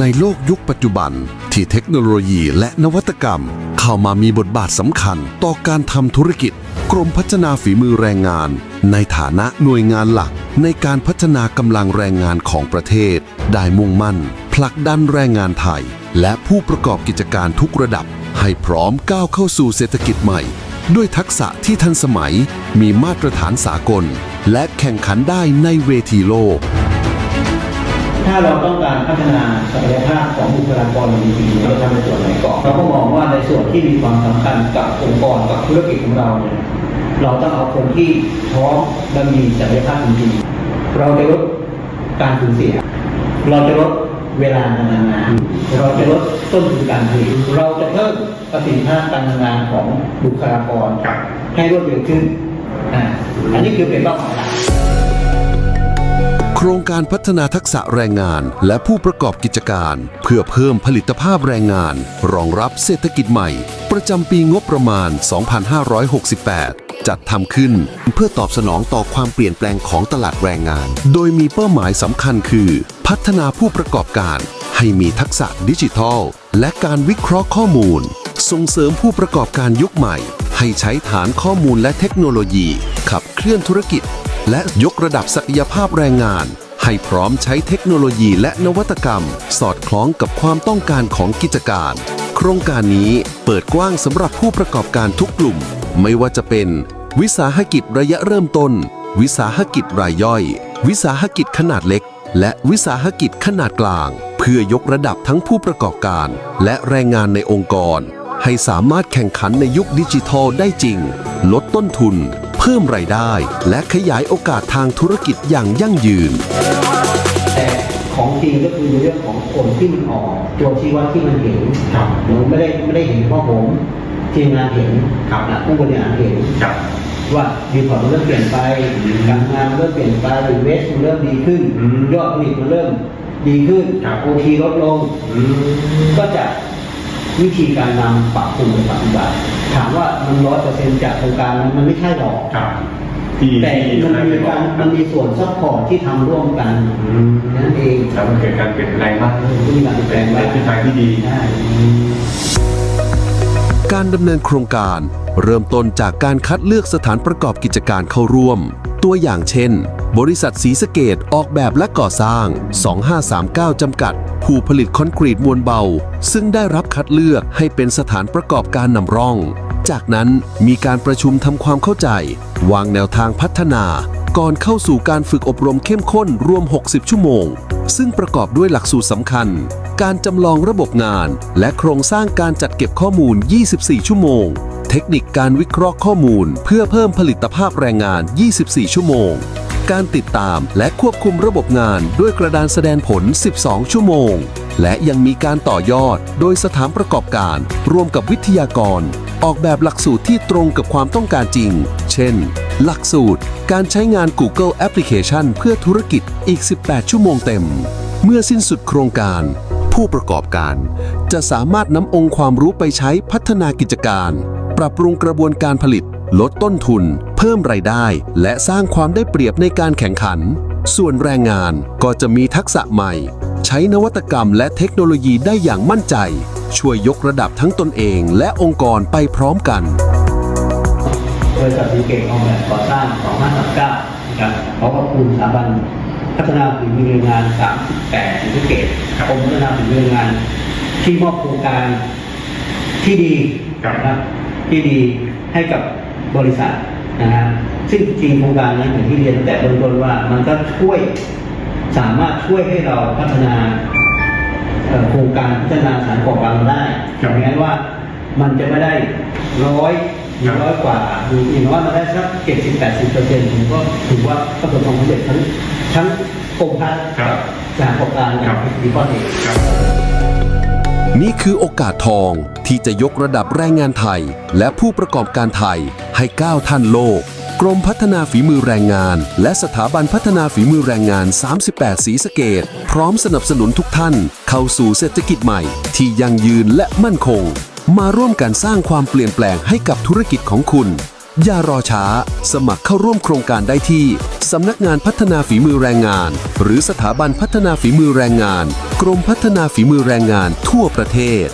ในโลกยุคปัจจุบัน ที่เทคโนโลยีและนวัตกรรม เข้ามามีบทบาทสำคัญต่อการทำธุรกิจ กรมพัฒนาฝีมือแรงงาน ในฐานะหน่วยงานหลัก ในการพัฒนากำลังแรงงานของประเทศ ได้มุ่งมั่นผลักดันแรงงานไทย และผู้ประกอบกิจการทุกระดับ ให้พร้อมก้าวเข้าสู่เศรษฐกิจใหม่ ด้วยทักษะที่ทันสมัย มีมาตรฐานสากล และแข่งขันได้ในเวทีโลก ถ้าเราต้องการพัฒนา บุคลากรจริงๆเราทำในส่วนไหนก่อนเราก็มองว่าในส่วนที่มีความสำคัญกับองค์กรกับธุรกิจของเราเนี่ยเราต้องเอาคนที่พร้อมและมีศักยภาพจริงๆเราจะลดการสูญเสีย เราจะลดเวลาการทำงานเราจะลดต้นทุนการผลิตเราจะเพิ่มประสิทธิภาพการทำงานของบุคลากรให้รวดเร็วขึ้นอ่าอันนี้คือเป็นเป้าหมายหลัก โครงการพัฒนาทักษะแรงงาน และผู้ประกอบกิจการ เพื่อเพิ่มผลิตภาพแรงงาน รองรับเศรษฐกิจใหม่ ประจำปีงบประมาณ 2568 จัดทำขึ้นเพื่อตอบสนองต่อความเปลี่ยนแปลงของตลาดแรงงาน โดยมีเป้าหมายสำคัญคือ พัฒนาผู้ประกอบการ ให้มีทักษะดิจิทัล และการวิเคราะห์ข้อมูล ส่งเสริมผู้ประกอบการยุคใหม่ ให้ใช้ฐานข้อมูลและเทคโนโลยี ขับเคลื่อนธุรกิจ และยกระดับศักยภาพแรงงาน ให้พร้อมใช้เทคโนโลยีและนวัตกรรม สอดคล้องกับความต้องการของกิจการ โครงการนี้เปิดกว้างสำหรับผู้ประกอบการทุกกลุ่ม ไม่ว่าจะเป็น วิสาหกิจระยะเริ่มต้น วิสาหกิจรายย่อย วิสาหกิจขนาดเล็ก และวิสาหกิจขนาดกลาง เพื่อยกระดับทั้งผู้ประกอบการ และแรงงานในองค์กร ให้สามารถแข่งขันในยุคดิจิทัลได้จริง ลดต้นทุน พิ่มรายได้ และขยายโอกาสทางธุรกิจอย่างยั่งยืน แต่ของจริงก็คือในเรื่องของผลที่มันออกตัวชี้วัดที่มันเห็นครับหนูไม่ได้ไม่ได้เห็นเพราะผมทีมงานเห็นครับนะผู้บริหารเห็นครับว่าดีพอร์ตมันเริ่มเปลี่ยนไปการงานมันเริ่มเปลี่ยนไปอินเวสมันเริ่มดีขึ้นอืมยอดผลิตมันเริ่มดีขึ้นครับโอทีลดลงอืมก็จะ วิธีการนำปรับปรุงไปปฏิบัติถามว่ามันร้อยเปอร์เซ็นต์จากโครงการมันมันไม่ใช่หรอกครับที่แต่ที่มันได้มีไปบอกากรมันมีส่วนซัพพอร์ตที่ทำร่วมกันอืมนั่นเองแล้วมันเกิดการเปลี่ยนแปลงมากขึ้นก็มีการเปลี่ยนแปลงในไว้ทิศทางที่ดีใช่การดำเนินโครงการ เริ่มต้นจากการคัดเลือกสถานประกอบกิจการเข้าร่วม ตัวอย่างเช่น บริษัทสีสะเกตออกแบบและก่อสร้าง 2539 จำกัด ผู้ผลิตคอนกรีตมวลเบา ซึ่งได้รับคัดเลือกให้เป็นสถานประกอบการนำร่อง จากนั้นมีการประชุมทำความเข้าใจ วางแนวทางพัฒนา ก่อนเข้าสู่การฝึกอบรมเข้มข้นรวม 60 ชั่วโมง ซึ่งประกอบด้วยหลักสูตรสำคัญ การจำลองระบบงาน และโครงสร้างการจัดเก็บข้อมูล 24 ชั่วโมง เทคนิคการวิเคราะห์ข้อมูล เพื่อเพิ่มผลิตภาพแรงงาน 24 ชั่วโมง การติดตามและควบคุมระบบงานด้วยกระดานแสดงผล 12 ชั่วโมง และยังมีการต่อยอดโดยสถานประกอบการรวมกับวิทยากร ออกแบบหลักสูตรที่ตรงกับความต้องการจริง เช่น หลักสูตร การใช้งาน Google Application เพื่อธุรกิจอีก 18 ชั่วโมงเต็ม เมื่อสิ้นสุดโครงการผู้ประกอบการ จะสามารถนำองค์ความรู้ไปใช้พัฒนากิจการ ปรับปรุงกระบวนการผลิต ลดต้นทุน พิ่มรายได้ และสร้างความได้เปรียบในการแข่งขัน ส่วนแรงงานก็จะมีทักษะใหม่ ใช้นวัตกรรมและเทคโนโลยีได้อย่างมั่นใจ ช่วยยกระดับทั้งตนเองและองค์กรไปพร้อมกันบริษัทสีเก่งออกแบบก่อสร้าง2539นะครับขอขอบคุณสถาบันพัฒนาฝีมือแรงงาน 38สีเกตกรมพัฒนาฝีมือแรงงาน ที่มอบโครงการที่ดีนะครับที่ดีให้กับบริษัท นะฮะซึ่งจริงโครงการนั้นอย่างที่เรียนตั้งแต่เบื้องต้นว่ามันก็ช่วยสามารถช่วยให้เราพัฒนาเอ่อโครงการพัฒนาสถานประกอบการเราได้ครับอย่างนั้นว่ามันจะไม่ได้ร้อยหรือร้อยกว่าหรืออย่างน้อยมันได้สักเจ็ดสิบแปดสิบเปอร์เซ็นต์ผมก็ถือว่าประสบความสำเร็จทั้งทั้งกรมพัฒน์ครับสถานประกอบการอย่างดีพอดีครับ นี่คือโอกาสทองที่จะยกระดับแรงงานไทย และผู้ประกอบการไทยให้ก้าวทันโลก กรมพัฒนาฝีมือแรงงาน และสถาบันพัฒนาฝีมือแรงงาน 38 สีสเกต พร้อมสนับสนุนทุกท่าน เข้าสู่เศรษฐกิจใหม่ ที่ยั่งยืนและมั่นคง มาร่วมกันสร้างความเปลี่ยนแปลงให้กับธุรกิจของคุณ อย่ารอช้า สมัครเข้าร่วมโครงการได้ที่ สำนักงานพัฒนาฝีมือแรงงาน หรือสถาบันพัฒนาฝีมือแรงงาน กรมพัฒนาฝีมือแรงงานทั่วประเทศ